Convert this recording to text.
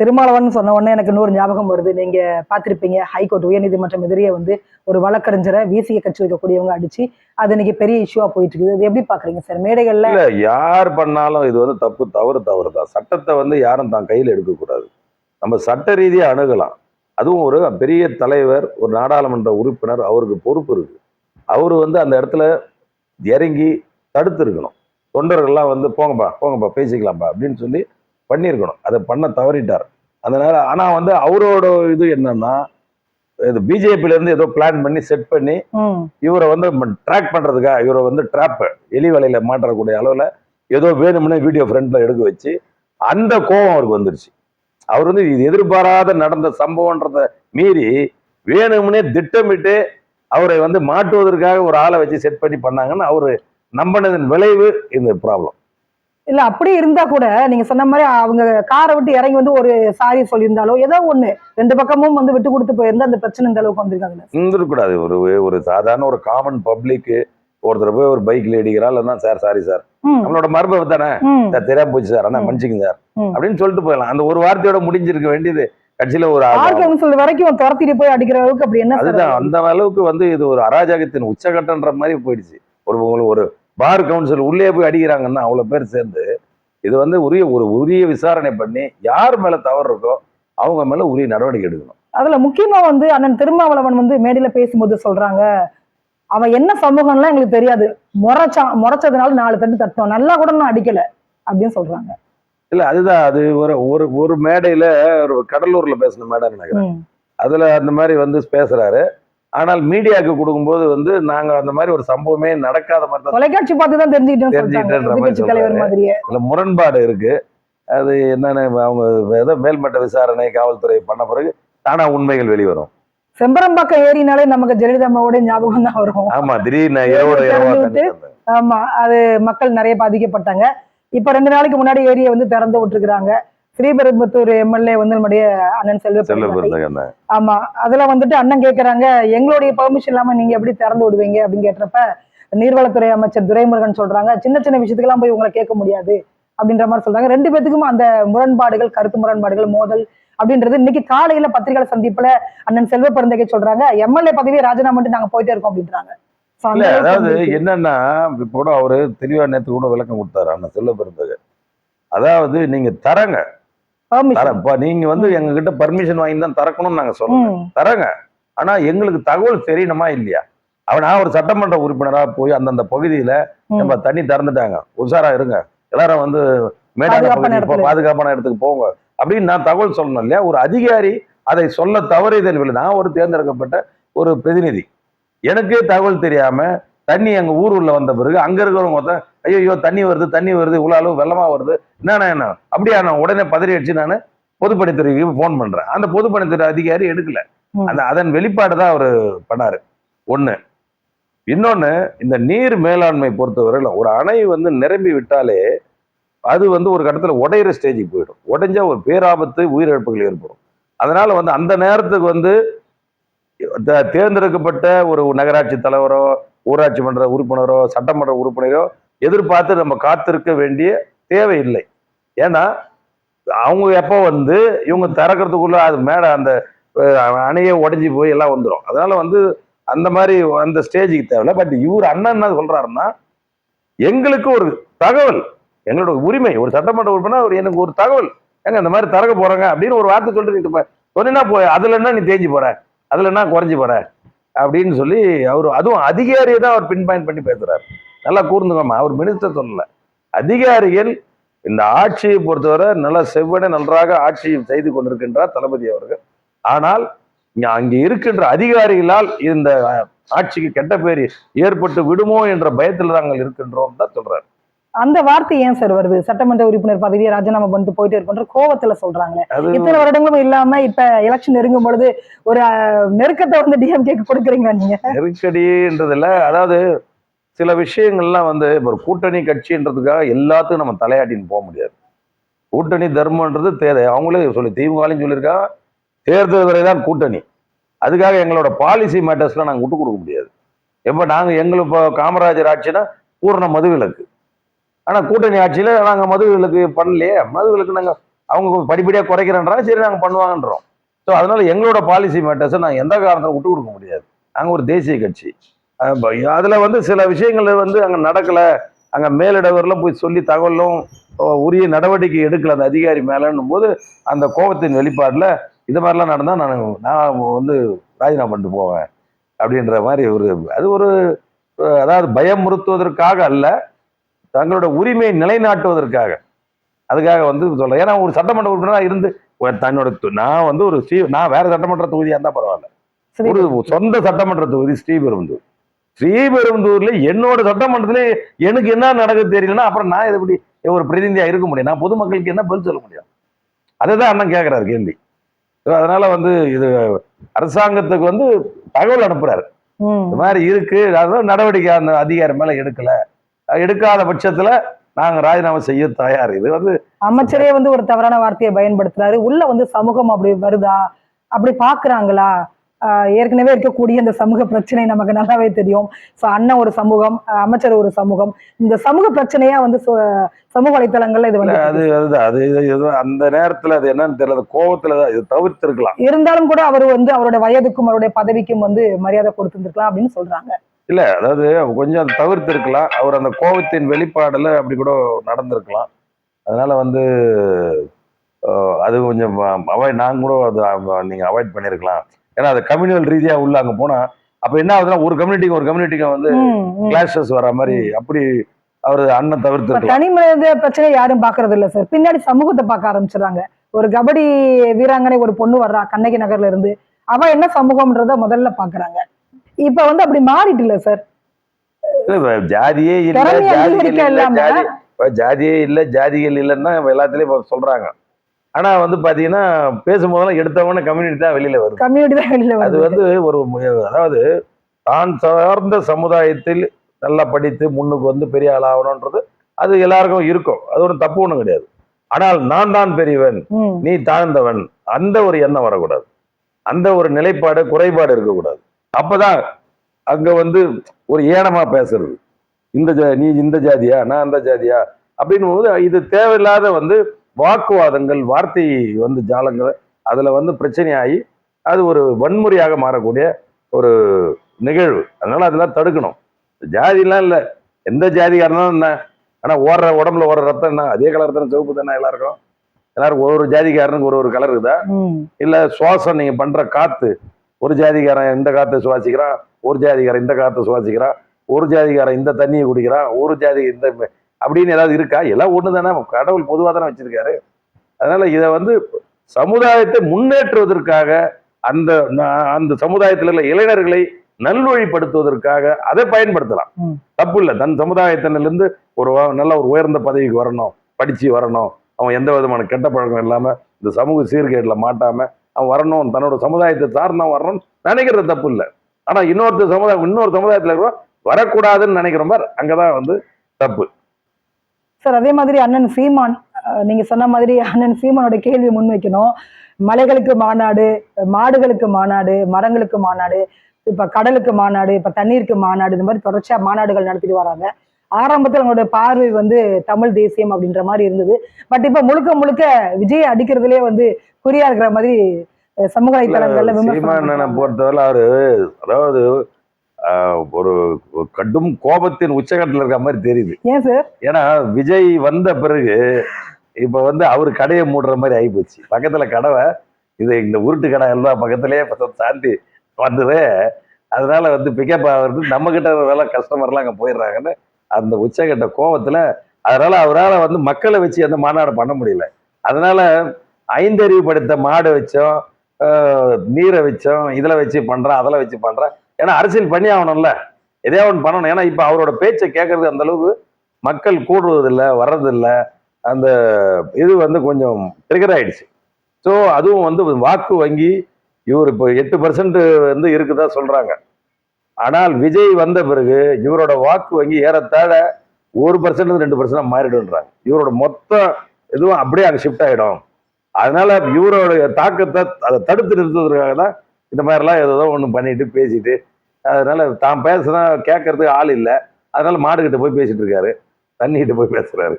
திருமாவளவன் சொன்ன உடனே எனக்கு இன்னொரு ஞாபகம் வருது. நீங்க பார்த்திருப்பீங்க ஹைகோர்ட் உயர்நீதிமன்றம் எதிரியே வந்து ஒரு வழக்கறிஞரை வீசிய கட்சி வைக்கக்கூடியவங்க அடிச்சு அது இன்னைக்கு பெரிய இஷ்யூவா போயிட்டு இருக்குது. இது எப்படி பாக்குறீங்க சார்? மேடைகள்ல இல்ல யார் பண்ணாலும் இது வந்து தப்பு தவறு தவறு தான். சட்டத்தை வந்து யாரும் தான் கையில் எடுக்கக்கூடாது. நம்ம சட்ட ரீதியாக அணுகலாம். அதுவும் ஒரு பெரிய தலைவர் ஒரு நாடாளுமன்ற உறுப்பினர் அவருக்கு பொறுப்பு இருக்கு. அவர் வந்து அந்த இடத்துல இறங்கி தடுத்து இருக்கணும் தொண்டர்கள்லாம் வந்து போங்கப்பா போங்கப்பா பேசிக்கலாம்ப்பா அப்படின்னு சொல்லி பண்ணியிருக்கணும். அதை பண்ண தவறிட்டார். அதனால ஆனா வந்து அவரோட இது என்னன்னா இது பிஜேபியில இருந்து ஏதோ பிளான் பண்ணி செட் பண்ணி இவரை வந்து ட்ராக் பண்றதுக்கா இவரை வந்து ட்ராப் எலி வலையில மாட்டக்கூடிய அளவுல ஏதோ வேணும்னே வீடியோ ஃப்ரண்ட்ல எடுக்க வச்சு அந்த கோபம் அவருக்கு வந்துருச்சு. அவர் வந்து இது எதிர்பாராத நடந்த சம்பவம்ன்றத மீறி வேணும்னே திட்டமிட்டு அவரை வந்து மாட்டுவதற்காக ஒரு ஆளை வச்சு செட் பண்ணி பண்ணாங்கன்னு அவரு நம்பினதன் விளைவு இந்த ப்ராப்ளம் இல்ல அப்படி இருந்தா கூட நீங்க சொன்ன மாதிரி அவங்க காரை விட்டு இறங்கி வந்து ஒரு சாரி சொல்லியிருந்தாலோ ஏதோ ஒண்ணு ரெண்டு பக்கமும் வந்து விட்டு கொடுத்து போயிருந்தா அந்த பிரச்சனை இந்த அளவுக்கு வந்திருக்காங்க இருந்துடக்கூடாது ஒரு ஒரு சாதாரண ஒரு காமன் பப்ளிக் ஒருத்தர் போய் ஒரு பைக்ல இடிக்கிறாள் இல்லைன்னா சார் சாரி. சார் நம்மளோட மரபு தானே? சார் தெரியாம போச்சு சார். ஆனா ம். மன்னிச்சுங்க சார். அப்படின்னு சொல்லிட்டு போயிடலாம். அந்த ஒரு வார்த்தையோட முடிஞ்சிருக்க வேண்டியது கட்சியில ஒரு கவுன்சில் வரைக்கும் துரத்திட்டு போய் அடிக்கிற அளவுக்கு அப்படி என்ன அதுதான். அந்த அளவுக்கு வந்து இது ஒரு அராஜகத்தின் உச்சகட்டன்ற மாதிரி போயிடுச்சு. ஒரு ஒரு பார் கவுன்சில் உள்ளே போய் அடிக்கிறாங்கன்னா அவ்வளவு பேர் சேர்ந்து இது வந்து உரிய ஒரு உரிய விசாரணை பண்ணி யார் மேல தவறு இருக்கோ அவங்க மேல உரிய நடவடிக்கை எடுக்கணும். அதுல முக்கியமா வந்து அண்ணன் திருமாவளவன் வந்து மேடையில பேசும்போது சொல்றாங்க. அவன் என்ன சமூகம்லாம் எங்களுக்கு தெரியாது. முறைச்சான் முறைச்சதுனால நாலு தட்டு தட்டோம். நல்லா கூட நான் அடிக்கல அப்படின்னு சொல்றாங்க. இல்ல அதுதான். அது ஒரு ஒரு ஒரு மேடையில ஒரு கடலூர்ல பேசின மேடை நினைக்கிறேன். அதுல அந்த மாதிரி வந்து பேசுறாரு. ஆனால் மீடியாவுக்கு கொடுக்கும்போது வந்து நாங்க அந்த மாதிரி ஒரு சம்பவமே நடக்காத மாதிரி தான் தொலைக்காட்சி பார்த்து தான் தெரிஞ்சுக்கிட்டேன்னு தெரிஞ்சுக்கிட்டேன்ற இதுல முரண்பாடு இருக்கு. அது என்னன்னு அவங்க ஏதோ மேல்மட்ட விசாரணை காவல்துறை பண்ண பிறகு தானா உண்மைகள் வெளிவரும். செம்பரம்பாக்கம் ஏறினாலே நமக்கு ஜெயலலிதா அம்மாவோட ஞாபகம் தான் வரும். ஆமா திடீர்னு இரவோட இரவா. ஆமா அது மக்கள் நிறைய பாதிக்கப்பட்டாங்க. இப்ப ரெண்டு நாளைக்கு முன்னாடி ஏரியை வந்து திறந்து விட்டுருக்காங்க ஸ்ரீபெரும்புத்தூர் எம்எல்ஏ வந்து நம்முடைய அண்ணன் செல்வ பெருந்தகை. ஆமா அதுல வந்துட்டு அண்ணன் கேக்குறாங்க. எங்களுடைய பெர்மிஷன் இல்லாம நீங்க எப்படி திறந்து விடுவீங்க அப்படின்னு கேட்டப்ப நீர்வளத்துறை அமைச்சர் துரைமுருகன் சொல்றாங்க சின்ன சின்ன விஷயத்துக்கெல்லாம் போய் உங்களை கேட்க முடியாது அப்படின்ற மாதிரி சொல்றாங்க. ரெண்டு பேத்துக்கும் அந்த முரண்பாடுகள் கருத்து முரண்பாடுகள் மோதல் அப்படின்றது இன்னைக்கு காலையில பத்திரிகை சந்திப்புல அண்ணன் செல்வ பெருந்தகை சொல்றாங்க எம்எல்ஏ பதவியை ராஜினாமா பண்ணிட்டு நாங்க போயிட்டே இருக்கோம் அப்படின்றாங்க. அதாவது என்னன்னா இப்ப அவரு தெளிவா நேத்து கூட விளக்கம் கொடுத்தாரு அண்ணன் செல்ல பிறந்தது அதாவது நீங்க தரங்க. இப்ப நீங்க வந்து எங்க கிட்ட பர்மிஷன் வாங்கி தான் திறக்கணும்னு நாங்க சொல்றோம் ம், தரங்க. ஆனா எங்களுக்கு தகவல் தெரியணுமா இல்லையா? அவனா ஒரு சட்டமன்ற உறுப்பினரா போய் அந்தந்த பகுதியில. நம்ம தண்ணி திறந்துட்டாங்க. உஷாரா இருங்க. எல்லாரும் வந்து மேடான. பாதுகாப்பான இடத்துக்கு. போங்க. அப்படின்னு நான் தகவல் சொல்லணும் இல்லையா? ஒரு அதிகாரி அதை சொல்ல தவறியதன் விலை நான் ஒரு தேர்ந்தெடுக்கப்பட்ட ஒரு பிரதிநிதி. எனக்கு தகவல் தெரியாம தண்ணி எங்க ஊர் உள்ள வந்த பிறகு அங்க இருக்கிறவங்க ஐயோ தண்ணி வருது தண்ணி வருது இவ்வளவு அளவு வெள்ளமா வருது. என்னண்ணா என்ன? அப்படியா நான் உடனே பதறி அடிச்சு நான் பொதுப்பணித்துறைக்கு ஃபோன் பண்றேன். அந்த பொதுப்பணித்துறை அதிகாரி எடுக்கல. அந்த அதன் வெளிப்பாடு தான் அவர் பண்ணாரு. ஒண்ணு இன்னொன்னு இந்த நீர் மேலாண்மை பொறுத்தவரையில ஒரு அணை வந்து நிரம்பி விட்டாலே அது வந்து ஒரு கட்டத்துல உடையிற ஸ்டேஜுக்கு போயிடும். உடைஞ்சா ஒரு பேராபத்து உயிரிழப்புகள் ஏற்படும். அதனால வந்து அந்த நேரத்துக்கு வந்து தேர்ந்தெடுக்கப்பட்ட ஒரு நகராட்சி தலைவரோ ஊராட்சி மன்ற உறுப்பினரோ சட்டமன்ற உறுப்பினரோ எதிர்பார்த்து நம்ம காத்திருக்க வேண்டிய தேவை இல்லை ஏன்னா அவங்க எப்போ வந்து இவங்க திறக்கிறதுக்குள்ள அது மேலே அந்த அணையை அணையே போய் எல்லாம் வந்துடும் அதனால வந்து அந்த மாதிரி அந்த ஸ்டேஜுக்கு தேவையில்ல. பட் இவர் அண்ணன் என்ன சொல்றாருன்னா எங்களுக்கு ஒரு தகவல் எங்களோட உரிமை ஒரு சட்டமன்ற உறுப்பினர் ஒரு எனக்கு ஒரு தகவல். ஏங்க இந்த மாதிரி திறக்க போறாங்க அப்படின்னு ஒரு வார்த்தை சொல்லிட்டு நீ போய் அதுல என்ன நீ தேஞ்சு போற? அதுல என்ன குறைஞ்சி போற? அப்படின்னு சொல்லி அவர் அதுவும் அதிகாரியை தான் அவர் பின் பாயிண்ட் பண்ணி பேசுறாரு. நல்லா கூர்ந்துக்கோமா அவர் மினிஸ்டர் சொல்லல. அதிகாரிகள் இந்த ஆட்சியை பொறுத்தவரை நல்ல செவ்வனே நன்றாக ஆட்சி செய்து கொண்டிருக்கின்றார் தளபதி அவர்கள். ஆனால் அங்கே இருக்கின்ற அதிகாரிகளால் இந்த ஆட்சிக்கு கெட்ட பேர் ஏற்பட்டு விடுமோ என்ற பயத்தில் நாங்கள் இருக்கின்றோம் தான் சொல்றாரு. அந்த வார்த்தை ஏன் சார் வருது? சட்டமன்ற உறுப்பினர் பதவியை ராஜினாமா பண்ணிட்டு போயிட்டே இருக்கின்ற கோவத்துல சொல்றாங்க. இத்தனை வருடங்களும் இல்லாம இப்ப எலெக்ஷன் நெருங்கும் பொழுது ஒரு நெருக்கத்தை வந்து டிஎம்கேக்கு கொடுக்குறீங்களா நீங்க? நெருக்கடின்றதுல அதாவது சில விஷயங்கள்லாம் வந்து இப்போ ஒரு கூட்டணி கட்சின்றதுக்காக எல்லாத்துக்கும் நம்ம தலையாட்டின்னு போக முடியாது. கூட்டணி தர்மன்றது தேவை. அவங்களே சொல்லி திமுகலையும் சொல்லியிருக்கா தேர்தல் வரை தான் கூட்டணி. அதுக்காக எங்களோட பாலிசி மேட்டர்ஸ்லாம் நாங்கள் விட்டு கொடுக்க முடியாது. எப்போ நாங்கள் எங்களுக்கு இப்போ காமராஜர் ஆட்சினா பூர்ண மதுவிலக்கு. ஆனால் கூட்டணி ஆட்சியில் நாங்கள் மதுவிலக்கு பண்ணலையே. மதுவிலக்கு நாங்கள் அவங்க படிப்படியாக குறைக்கிறேன்றாங்க சரி நாங்கள் பண்ணுவாங்கன்றோம். ஸோ அதனால் எங்களோட பாலிசி மேட்டர்ஸை நாங்கள் எந்த காரணத்தில் விட்டு கொடுக்க முடியாது. நாங்கள் ஒரு தேசிய கட்சி. அதில் வந்து சில விஷயங்கள் வந்து அங்கே நடக்கலை. அங்கே மேலிடவரெல்லாம் போய் சொல்லி தகவலும் உரிய நடவடிக்கை எடுக்கல அந்த அதிகாரி மேலேன்னும் போது அந்த கோபத்தின் வெளிப்பாடில் இது மாதிரிலாம் நடந்தால் நான் நான் வந்து ராஜினாமா பண்ணிட்டு போவேன். அப்படின்ற மாதிரி ஒரு அது ஒரு அதாவது பயமுறுத்துவதற்காக அல்ல தங்களோட உரிமையை நிலைநாட்டுவதற்காக. அதுக்காக வந்து சொல்ல ஏன்னா ஒரு சட்டமன்ற உறுப்பினராக இருந்து தன்னோட நான் வந்து ஒரு ஸ்ரீ நான் வேற சட்டமன்ற தொகுதியாக இருந்தால் பரவாயில்ல. ஒரு சொந்த சட்டமன்ற தொகுதி ஸ்ரீபெரும்புதூர். ஸ்ரீபெரும்புதூர்ல என்னோட சட்டமன்றத்துல எனக்கு என்ன நடக்குது தெரியலன்னா அப்புறம் நான் எப்படி ஒரு பிரதிநிதியா இருக்க முடியும். நான் பொதுமக்களுக்கு என்ன பதில் சொல்ல முடியும்? அதுதான் அண்ணன் கேட்கிறாரு கேள்வி. அதனால வந்து இது அரசாங்கத்துக்கு வந்து தகவல் அனுப்புறாரு. இந்த மாதிரி இருக்கு. அதனால நடவடிக்கை அந்த அதிகாரி மேல எடுக்கல. எடுக்காத பட்சத்துல நாங்க ராஜினாமா செய்ய தயார். இது வந்து அமைச்சரே வந்து ஒரு தவறான வார்த்தையை பயன்படுத்துறாரு. உள்ள வந்து சமூகம் அப்படி வருதா? அப்படி பாக்குறாங்களா? ஏற்கனவே இருக்கக்கூடிய இந்த சமூக பிரச்சனை நமக்கு நல்லாவே தெரியும். ஸோ அண்ணன் ஒரு சமூகம் அமைச்சர் ஒரு சமூகம். இந்த சமூக பிரச்சனையா வந்து சமூக வலைத்தளங்கள்ல இது வந்து அது அதுதான் அது இது- அந்த நேரத்துல அது என்னன்னு தெரியல. அது கோவத்துல தான் இது தவிர்த்திருக்கலாம். இருந்தாலும் கூட அவர் வந்து அவருடைய வயதுக்கும் அவருடைய பதவிக்கும் வந்து மரியாதை கொடுத்திருந்திருக்கலாம் அப்படின்னு சொல்றாங்க. இல்ல அதாவது கொஞ்சம் அதை தவிர்த்திருக்கலாம். அவர் அந்த கோபத்தின் வெளிப்பாடுல அப்படி கூட நடந்திருக்கலாம். அதனால வந்து அது கொஞ்சம் அவாய்ட் நாங்க கூட அது அவ- நீங்க அவாய்ட் பண்ணிருக்கலாம். ஏன்னா அது கம்யூனல் ரீதியா உள்ள அங்க போனா அப்ப என்ன ஆகுதுன்னா ஒரு கம்யூனிட்டிக்கு ஒரு கம்யூனிட்டிக்கு வந்து. கிளாஷஸ் வர மாதிரி அப்படி அவர் அண்ணன் தவிர்த்திருக்கலாம் தனி மனித பிரச்சனை யாரும் பாக்குறது இல்ல சார் பின்னாடி சமூகத்தை பார்க்க ஆரம்பிச்சிடுறாங்க. ஒரு கபடி வீராங்கனை ஒரு பொண்ணு வர்றா கண்ணகி நகர்ல இருந்து. அவ என்ன சமூகம்ன்றத முதல்ல பாக்குறாங்க இப்ப வந்து அப்படி மாறிட்டு இல்ல சார் ஜாதியே இல்ல ஜாதிகள் ஜாதியே இல்ல ஜாதிகள் இல்லைன்னா எல்லாத்துலயும் சொல்றாங்க. ஆனா வந்து பாத்தீங்கன்னா பேசும்போதெல்லாம் எடுத்தவொடனே கம்யூனிட்டி தான் வெளியில வருது. கம்யூனிட்டி தான் வெளியில அது வந்து ஒரு அதாவது தான் சார்ந்த சமுதாயத்தில் நல்லா படித்து முன்னுக்கு வந்து பெரிய ஆள் ஆகணுன்றது அது எல்லாருக்கும் இருக்கும். அது ஒரு தப்பு ஒன்றும் கிடையாது. ஆனால் நான் தான் பெரியவன் நீ தாழ்ந்தவன் அந்த ஒரு எண்ணம் வரக்கூடாது. அந்த ஒரு நிலைப்பாடு குறைபாடு இருக்கக்கூடாது. அப்பதான் அங்க வந்து ஒரு ஏனமா பேசுறது. இந்த ஜா நீ இந்த ஜாதியா நான் அந்த ஜாதியா அப்படின்னும் போது இது தேவையில்லாத வந்து வாக்குவாதங்கள் வார்த்தை வந்து ஜாலங்கள் அதுல வந்து பிரச்சனையாகி அது ஒரு வன்முறையாக மாறக்கூடிய ஒரு நிகழ்வு. அதனால அதெல்லாம் தடுக்கணும். ஜாதிலாம் இல்லை. எந்த ஜாதிக்காரனாலும் என்ன? ஆனா ஓடுற உடம்புல ஓடுற ரத்தம் என்ன? அதே கலர் தானே? சிவப்பு தானே எல்லாருக்கும்? எல்லாருக்கும் ஒரு ஒரு ஜாதிக்காரனுக்கு ஒரு ஒரு கலர் இருக்குதா. இல்ல சுவாசம் நீங்க பண்ற காத்து ஒரு ஜாதிக்காரன் இந்த காத்தை சுவாசிக்கிறான் ஒரு ஜாதிக்காரன் இந்த காத்தை சுவாசிக்கிறான் ஒரு ஜாதிக்காரன் இந்த தண்ணியை குடிக்கிறான் ஒரு ஜாதி இந்த அப்படின்னு ஏதாவது இருக்கா? எல்லாம் ஒண்ணு தானே கடவுள் பொதுவாக தானே வச்சிருக்காரு. அதனால இதை வந்து சமுதாயத்தை முன்னேற்றுவதற்காக அந்த அந்த சமுதாயத்தில் உள்ள இளைஞர்களை நல்வழிப்படுத்துவதற்காக அதை பயன்படுத்தலாம். தப்பு இல்லை தன் சமுதாயத்தினிலிருந்து ஒரு நல்ல ஒரு உயர்ந்த பதவிக்கு வரணும் படிச்சு வரணும். அவன் எந்த விதமான கெட்ட பழக்கம் இல்லாம இந்த சமூக சீர்கேடுல மாட்டாம அவன் வரணும் தன்னோட சமுதாயத்தை சார்ந்தவன் வரணும்னு நினைக்கிறது தப்பு இல்லை ஆனா இன்னொருத்த சமுதாயம் இன்னொரு சமுதாயத்துல இருக்கிற வரக்கூடாதுன்னு நினைக்கிற மாதிரி அங்கதான் வந்து தப்பு. சார் அதே மாதிரி அண்ணன் சீமான் நீங்க சொன்ன மாதிரி அண்ணன் சீமானோட கேள்வி முன் வைக்கணும் மலைகளுக்கு மாநாடு மாடுகளுக்கு மாநாடு மரங்களுக்கு மாநாடு இப்ப கடலுக்கு மாநாடு இப்ப தண்ணீருக்கு மாநாடு இந்த மாதிரி தொடர்ச்சியா மாநாடுகள் நடத்திட்டு வராங்க. ஆரம்பத்தில் அவங்களுடைய பார்வை வந்து தமிழ் தேசியம் அப்படின்ற மாதிரி இருந்தது. பட் இப்ப முழுக்க முழுக்க விஜய் அடிக்கிறதுலயே வந்து குறியா இருக்கிற மாதிரி சமூக வலைத்தளங்கள்ல பொறுத்தவரை அவரு அதாவது ஒரு கடும் கோபத்தின் உச்சகட்டத்தில் இருக்க மாதிரி தெரியுது. ஏன் சார்? ஏன்னா விஜய் வந்த பிறகு இப்ப வந்து அவர் கடையை மூடுற மாதிரி ஆகிப்போச்சு பக்கத்துல கடவை இது இந்த உருட்டு கடை எல்லாம் பக்கத்துலயே சாந்தி வந்தது. அதனால வந்து பிக்கப் ஆகிறது நம்ம கிட்ட வேலை கஸ்டமர்லாம் அங்க போயிடுறாங்கன்னு அந்த உச்சகட்ட கோவத்துல அதனால அவரால் வந்து மக்களை வச்சு அந்த மாநாடு பண்ண முடியல. அதனால ஐந்தறிவு படுத்த மாடு வச்சோம் நீரை வச்சோம் இதுல வச்சு பண்றோம் அதில் வச்சு பண்றோம் ஏன்னா அரசியல் பண்ணி ஆகணும்ல. எதையோ ஒன்று பண்ணணும். ஏன்னா இப்போ அவரோட பேச்சை கேட்கறது அந்த அளவுக்கு மக்கள் கூடுறதில்லை வர்றதில்லை. அந்த இது வந்து கொஞ்சம் ட்ரிகர் ஆயிடுச்சு. ஸோ அதுவும் வந்து வாக்கு வங்கி இவர் இப்போ எட்டு பர்சன்ட் வந்து இருக்குதா சொல்றாங்க. ஆனால் விஜய் வந்த பிறகு இவரோட வாக்கு வங்கி ஏறத்தாழ ஒரு பர்சன்ட் ரெண்டு பர்சன்ட் மாறிடுன்றாங்க இவரோட மொத்த இதுவும் அப்படியே அங்கே ஷிஃப்ட் ஆகிடும் அதனால இவரோட தாக்கத்தை அதை தடுத்து நிறுத்துவதற்காக தான் இந்த மாதிரிலாம் ஏதோ ஒன்று பண்ணிட்டு பேசிட்டு அதனால தான் பேசுனா கேட்கறதுக்கு ஆள் இல்லை. அதனால மாடுகிட்ட போய் பேசிட்டு இருக்காரு. தண்ணிக்கிட்ட போய் பேசுறாரு.